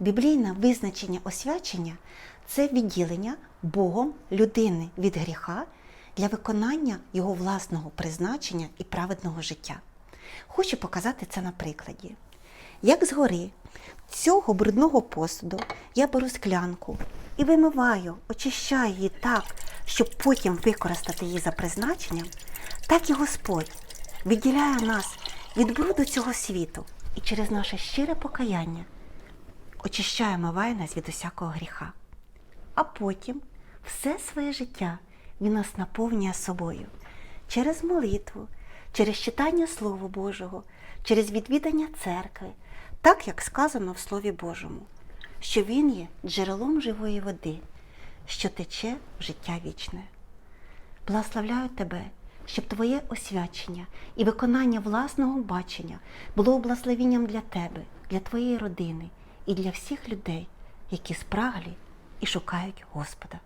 Біблійне визначення освячення це відділення Богом людини від гріха для виконання його власного призначення і праведного життя. Хочу показати це на прикладі. Як згори цього брудного посуду я беру склянку і вимиваю, очищаю її так, щоб потім використати її за призначенням, так і Господь відділяє нас від бруду цього світу і через наше щире покаяння очищає миває нас від усякого гріха. А потім все своє життя Він нас наповнює собою через молитву, через читання Слова Божого, через відвідання церкви, так як сказано в Слові Божому, що Він є джерелом живої води, що тече в життя вічне. Благословляю тебе, щоб твоє освячення і виконання власного бачення було благословенням для тебе, для твоєї родини і для всіх людей, які спраглі і шукають Господа.